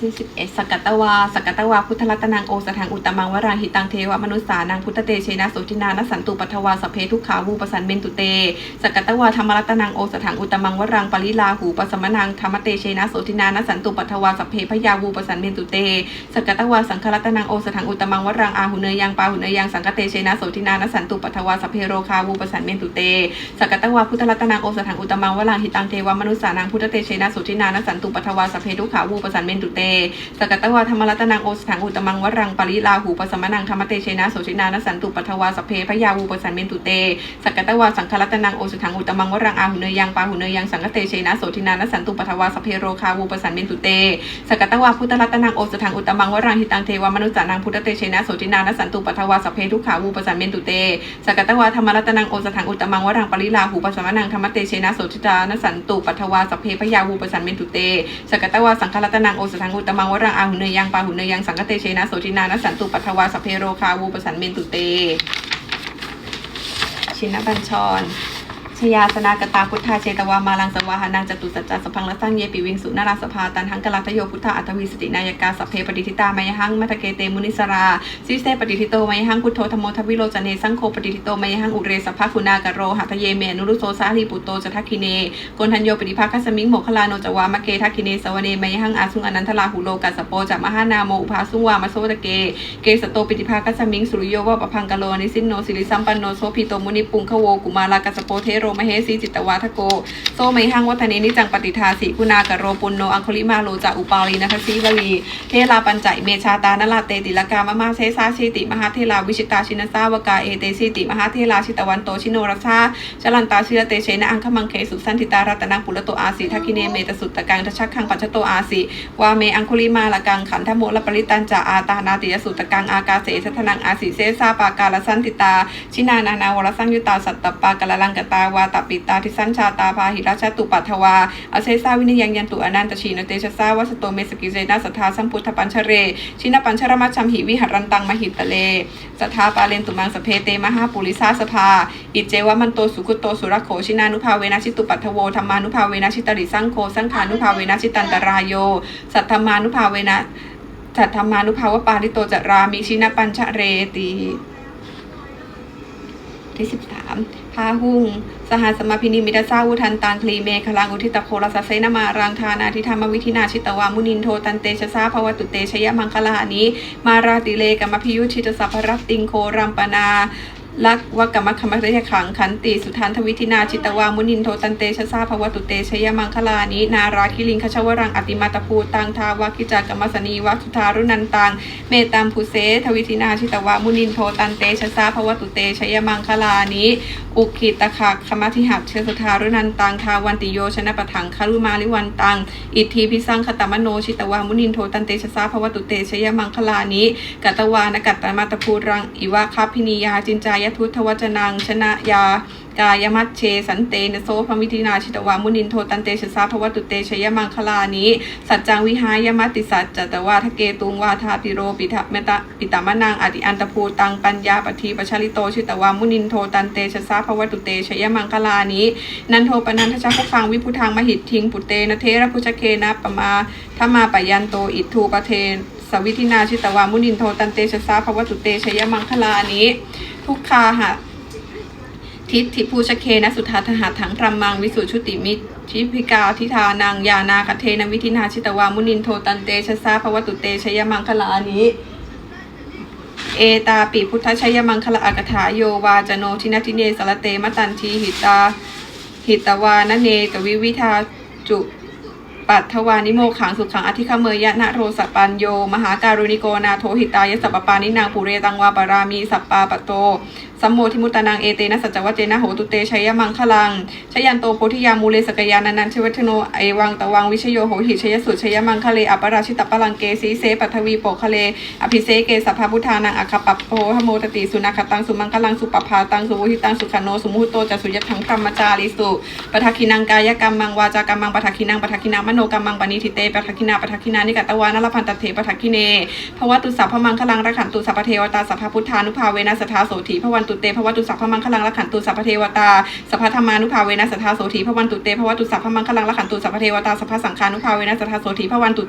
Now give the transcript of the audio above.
41สกกัตตวาสกกัตตวาพุทธรัตนังโอสถังอุตมังวรังหิตังเทวมนุสสานังพุทธเตเชนะโสตินานสันตุปัทวาสเพทุกขาวูปสันเมนตุเตสกกัตตวาธรรมรัตนังโอสถังอุตมังวรังปริลาหูปสมนังธรรมเตเชนะโสตินานสันตุปัทวาสเพพยาวูปสันเมนตุเตสกกัตตวาสังฆรัตนังโอสถังอุตมังวรังอาหุเนยังปาหุเนยังสังฆเตเชนะโสตินานสันตุปัทวาสเพโรคาวูปสันเมนตุเตสกกัตตวาพุทธรัตนังโอสถังอุตมังวรังหิตังเทวมนุสสานังพุทธเตเชนะโสตินานสันตุปัทวาสเพทุกขาวูปสันเมนตุเตสกัตตวาธรรมรัตนังโอสถังอุตมังวรังปริลาหูปสมนังธรรมเตเชนะโสชินานสันตุปัทวาสพเพพยาวูปสันเมนตุเตสกัตตวาสังฆรัตนังโอสถังอุตมังวรังอาหุเนยังปาหุเนยังสังฆเตเชนะโสชินานสันตุปัทวาสเพโรคาวูปสันเมนตุเตสกัตตวาพุทธรัตนังโอสถังอุตมังวรังหิตังเทวมนุสานังพุทธเตเชนะโสชินานสันตุปัทวาสเพทุกขาวูปสันเมนตุเตสกัตตวาธรรมรัตนังโอสถังอุตมังวรังปริลาหูปสมนังธรรมเตเชนะโสชินานสันตุปัทวาสเพพยาวูปสันเมนตุเตสกัตตวาสังฆรัตนังโอสถังุตมังวรังอาหุเนยังปาหุเนยังสังกเตเชนะโสจินานสันตุปัทวาสเพโรคาวูปสันเมนตุเต ชินบัญชร ชยาสนากตาพุทธาเชตวามาลังสวาหานังจตุสัจจะสพังละสังเยปิวิงสุนาราสภาตันหังกลัตโยพุทธาอัตวีสตินายกาสัพเพปฏิทิตามายหังมัทเกเตมุนิสราซิเซปฏิทิโตมายหังพุทโธธรรมโมทวิโรจเนสังโฆปฏิทิโตมายหังอุเรสภคุณากโรหัตเยเมนุรุโสสาลีปุตโตจทักคิเนกนทัญโยปฏิภาคัสมิงโมคลาโนจวามะเกทักคิเนสวเนมายหังอาสุงอนันทลาหุโลกัสโปจะมหานาโมอุภาสุงวามโสตะเกเกสโตปิติภาคัสมิงสุริโยวะปะพังกโลนิสินโนสิริสัมปันโนโสพิโตมุนิปุงขโวกุมาลากัสโปเทโรรมเหสีจิตวาทโก โซไมหังวัฒเนนิจังปฏิทาสีคุณากะโรปุณโนอังคุลิมาโลจาอุปาลีนัคสีวลี เทลาปัญจเมชาตานลาเตติลกามะมาเซสาชิติมหาเทลาวิชิตาชินสาวกาเอเตสิติมหาเทลาชิตวันโตชิโนรชาชลันตาชิรเตเชนะอังคมังเคสุสันติตารัตนังปุรโตอาสีทักคิเนเมตสุตตะกังทชักขังปัจจโตอาสีวาเมอังคุลิมาละกังขันธโมลปริตันจาอาตานาติยสุตตะกังอากาเสสัทนังอาสีเซซาปากาลสันติตา ชินานานาวรสังยุตาสัตตปากาลังกตาววาตปิตาทิสันชาตาพาหิราชตุปัทวาอเซซาวินิยังยันตุอนันตชีนเตชะสาวัสโตเมสกิเจนะสัทธาสัมพุทธปัญชเร ชินปัญชรมัชชัมหิวิหรันตังมหิตะเลสัทธาปาเลนตุมังสเพเตมหาปุริสาสภา อิเจวะมันโตสุขุโตสุรโขชินานุภาเวนะชิตุปัทโวธรรมานุภาเวนะชิตริสังโฆสังขานุภาเวนะชิตันตรายโย สัทธมานุภาเวนะสัทธมานุภาวปาริโตจรามิชินปัญชเรติที่สิบสาม พาหุงสหสมาพินิมิตาซาวุทันตังคลีเมฆลังอุทิตโครสเซนามารังทานาทิธรรมวิธินาชิตวามุนินโทตันเตชะซาภวตุเตชยมังคลานิมาราติเลกัมพิยุชิตสัพพรัตติงโครัมปนา ลักวกรรมคมเรยขังขันติสุทันทวิธินาชิตวามุนินโทตันเตชะซาภวตุเตชยมังคลานินาราคิลิงคชวรังอติมาตภูตังทาวากิจากรรมสนีวัสุทารุนันตังเมตัมภูเสทวิธินาชิตวามุนินโทตันเตชะซาภวตุเตชยมังคลานิอุคิตคักคมธิหักเชสุทารุนันตังทาวันติโยชนะปะถังคารุมาลิวันตังอิทธิพิสังคตมโนชิตวามุนินโทตันเตชะซาภวตุเตชยมังคลานิกัตวานกัตตมาตภูรังอิวะคัพพินียาจินจายทุทวจนัง ชนะยากายมัชเช สันเตนโซพมิทินาชิตวามุนินโทตันเตชะซาภวตุเตชยมังคลานิสัจจังวิหายมัติสัจจตวาทะเกตุงวาทาปิโรปิทะเมตะปิตามนังอดิอันตภูตังปัญญาปทีปชาลิโตชิตวามุนินโทตันเตชะซาภวตุเตชยมังคลานินันโทปนันทชะพคังวิพุทังมหิตทิงปุเตนะเทระพุชเคนะปมาธมาปยันโตอิทูปเทน สวิธินาชิตวามุนินโทตันเตชะซาภวตุเตชยมังคลานิทุกคาหะทิฏฐิภูชเคนะสุทธาทหาถังพรมังวิสุชุติมิชิพิกาทิธานังยานาคเทนวิธินาชิตวามุนินโทตันเตชะซาภวตุเตชยมังคลานิเอตาปิพุทธชัยมังคลาอากถาโยวาจโนทินทิเนสรเตมตันทีหิตาหิตวานเนกวิวิทาจุ ปัตถวานิโมขังสุขังอธิคเมยยะนะโรสปัญโย มหาการุณิโกนาโทหิตายสัปปานินางปุเรตังวาปารามีสัปปาปโตสัมโมทิมุตานังเอเตนะสัจจวัจเจนะโหตุเตชัยมังคลังชยันโตโพธิยามูเลสกยานันันชวัฒโนเอวังตะวังวิชโยโหหิชยสุชยมังคเลอปราชิตปะลังเกสีเสปัทวีโปคะเลอภิเสเกสัพพพุทธานังอัคคปัปโพหโมตติสุนัขตังสุมังคลังสุปภาตังสุวุหิตังสุขโนสุมุหโตจะสุยทังธรรมจาริสุปทักขินังกายกรรมังวาจากรรมังปทักขินังปทักขินังมโนกรรมังปณิทิเตปทักขินาปทักขินานิกตวานลพันตเถปทักขิเนภวตุสัพพมังคลังรักขันตุสัพพเทวตาสัพพพุทธานุภาเวนะสทาโสถีพวันตุเตภวตุสัพพมังคลังละขันตุสัพพเทวตาสัพพธรรมานุภาเวนะสัทธาโสถีพวันตุเตภวตุสัพพมังคลังละขันตุสัพพเทวตาสัพพสังฆานุภาเวนะสัทธาโสถีพวันตุเต